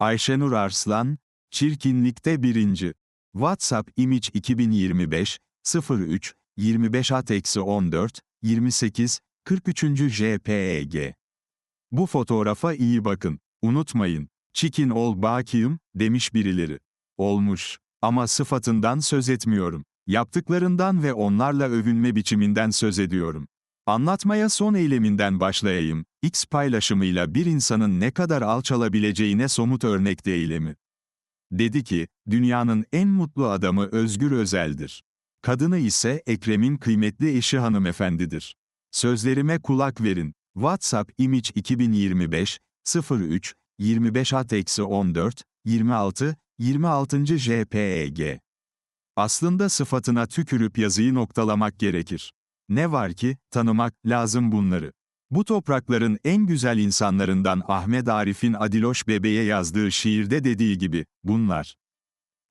Ayşenur Arslan, çirkinlikte birinci. WhatsApp Image 2025, 03, 25 at 14, 28, 43. JPEG. Bu fotoğrafa iyi bakın. Unutmayın. Çikin ol bakiyım, demiş birileri. Olmuş. Ama sıfatından söz etmiyorum. Yaptıklarından ve onlarla övünme biçiminden söz ediyorum. Anlatmaya son eyleminden başlayayım. X paylaşımıyla bir insanın ne kadar alçalabileceğine somut örnek eylemi. Dedi ki, dünyanın en mutlu adamı Özgür Özel'dir. Kadını ise Ekrem'in kıymetli eşi hanımefendidir. Sözlerime kulak verin. WhatsApp Image 2025 03 25 at 14 26 26. JPEG. Aslında sıfatına tükürüp yazıyı noktalamak gerekir. Ne var ki, tanımak lazım bunları. Bu toprakların en güzel insanlarından Ahmet Arif'in Adiloş Bebe'ye yazdığı şiirde dediği gibi, bunlar.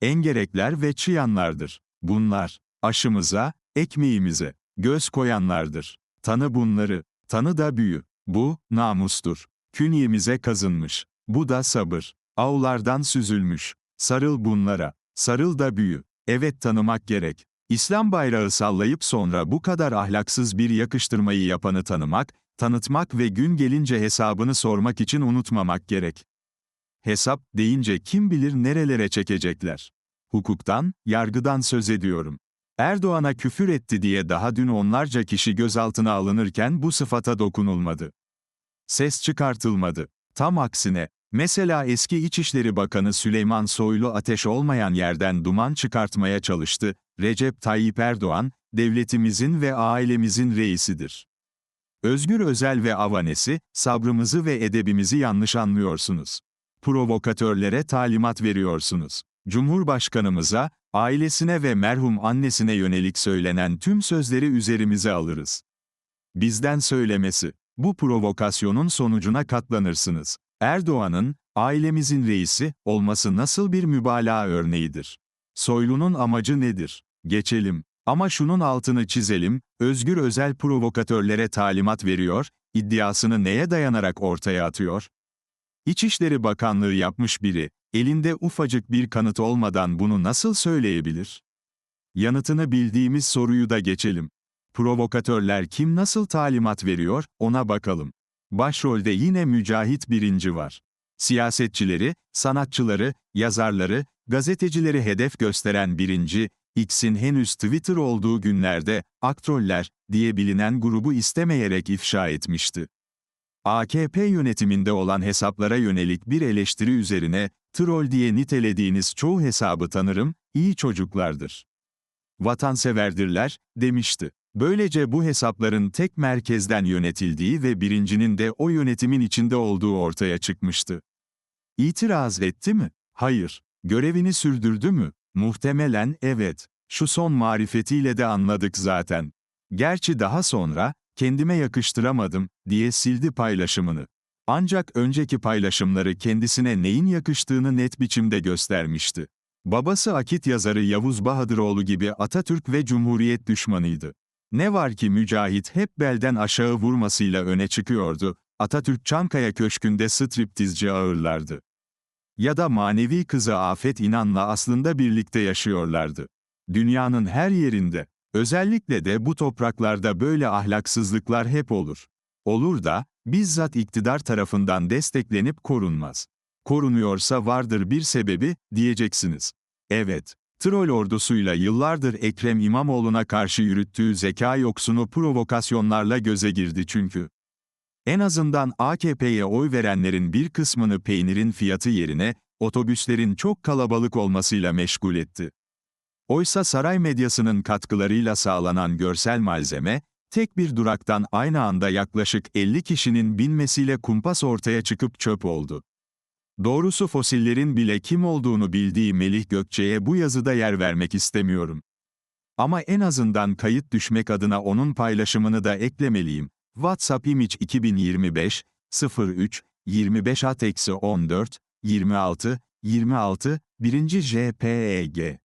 Engerekler ve çıyanlardır. Bunlar, aşımıza, ekmeğimize, göz koyanlardır. Tanı bunları, tanı da büyü. Bu, namustur. Künyemize kazınmış. Bu da sabır. Avlardan süzülmüş. Sarıl bunlara. Sarıl da büyü. Evet tanımak gerek. İslam bayrağı sallayıp sonra bu kadar ahlaksız bir yakıştırmayı yapanı tanımak, tanıtmak ve gün gelince hesabını sormak için unutmamak gerek. Hesap deyince kim bilir nerelere çekecekler. Hukuktan, yargıdan söz ediyorum. Erdoğan'a küfür etti diye daha dün onlarca kişi gözaltına alınırken bu sıfata dokunulmadı. Ses çıkartılmadı. Tam aksine, mesela eski İçişleri Bakanı Süleyman Soylu ateş olmayan yerden duman çıkartmaya çalıştı, Recep Tayyip Erdoğan, devletimizin ve ailemizin reisidir. Özgür Özel ve Avanesi, sabrımızı ve edebimizi yanlış anlıyorsunuz. Provokatörlere talimat veriyorsunuz. Cumhurbaşkanımıza, ailesine ve merhum annesine yönelik söylenen tüm sözleri üzerimize alırız. Bizden söylemesi, bu provokasyonun sonucuna katlanırsınız. Erdoğan'ın, ailemizin reisi, olması nasıl bir mübalağa örneğidir? Soylu'nun amacı nedir? Geçelim. Ama şunun altını çizelim, Özgür Özel provokatörlere talimat veriyor, iddiasını neye dayanarak ortaya atıyor? İçişleri Bakanlığı yapmış biri, elinde ufacık bir kanıt olmadan bunu nasıl söyleyebilir? Yanıtını bildiğimiz soruyu da geçelim. Provokatörler kim nasıl talimat veriyor, ona bakalım. Başrolde yine Mücahit Birinci var. Siyasetçileri, sanatçıları, yazarları, gazetecileri hedef gösteren Birinci, X'in henüz Twitter olduğu günlerde, aktroller diye bilinen grubu istemeyerek ifşa etmişti. AKP yönetiminde olan hesaplara yönelik bir eleştiri üzerine, troll diye nitelediğiniz çoğu hesabı tanırım, iyi çocuklardır. Vatanseverdirler, demişti. Böylece bu hesapların tek merkezden yönetildiği ve birincinin de o yönetimin içinde olduğu ortaya çıkmıştı. İtiraz etti mi? Hayır. Görevini sürdürdü mü? Muhtemelen evet. Şu son marifetiyle de anladık zaten. Gerçi daha sonra, kendime yakıştıramadım, diye sildi paylaşımını. Ancak önceki paylaşımları kendisine neyin yakıştığını net biçimde göstermişti. Babası akit yazarı Yavuz Bahadıroğlu gibi Atatürk ve Cumhuriyet düşmanıydı. Ne var ki Mücahit hep belden aşağı vurmasıyla öne çıkıyordu, Atatürk Çankaya Köşkü'nde striptizci ağırlardı. Ya da manevi kızı Afet İnan'la aslında birlikte yaşıyorlardı. Dünyanın her yerinde, özellikle de bu topraklarda böyle ahlaksızlıklar hep olur. Olur da, bizzat iktidar tarafından desteklenip korunmaz. Korunuyorsa vardır bir sebebi, diyeceksiniz. Evet, troll ordusuyla yıllardır Ekrem İmamoğlu'na karşı yürüttüğü zeka yoksunu provokasyonlarla göze girdi çünkü. En azından AKP'ye oy verenlerin bir kısmını peynirin fiyatı yerine, otobüslerin çok kalabalık olmasıyla meşgul etti. Oysa saray medyasının katkılarıyla sağlanan görsel malzeme, tek bir duraktan aynı anda yaklaşık 50 kişinin binmesiyle kumpas ortaya çıkıp çöp oldu. Doğrusu fosillerin bile kim olduğunu bildiği Melih Gökçe'ye bu yazıda yer vermek istemiyorum. Ama en azından kayıt düşmek adına onun paylaşımını da eklemeliyim. WhatsApp Image 2025 03 25 at 14 26 26 1. JPEG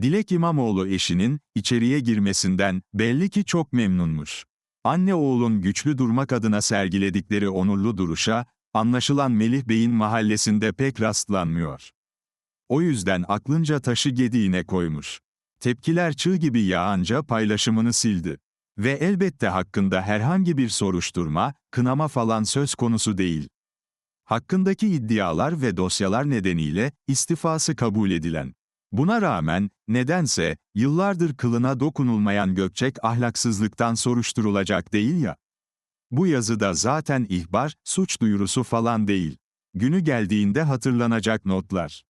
Dilek İmamoğlu eşinin, içeriye girmesinden, belli ki çok memnunmuş. Anne oğlun güçlü durmak adına sergiledikleri onurlu duruşa, Anlaşılan Melih Bey'in mahallesinde pek rastlanmıyor. O yüzden aklınca taşı gediğine koymuş. Tepkiler çığ gibi yağınca paylaşımını sildi. Ve elbette hakkında herhangi bir soruşturma, kınama falan söz konusu değil. Hakkındaki iddialar ve dosyalar nedeniyle istifası kabul edilen. Buna rağmen, nedense, yıllardır kılına dokunulmayan Gökçek ahlaksızlıktan soruşturulacak değil ya. Bu yazıda zaten ihbar, suç duyurusu falan değil. Günü geldiğinde hatırlanacak notlar.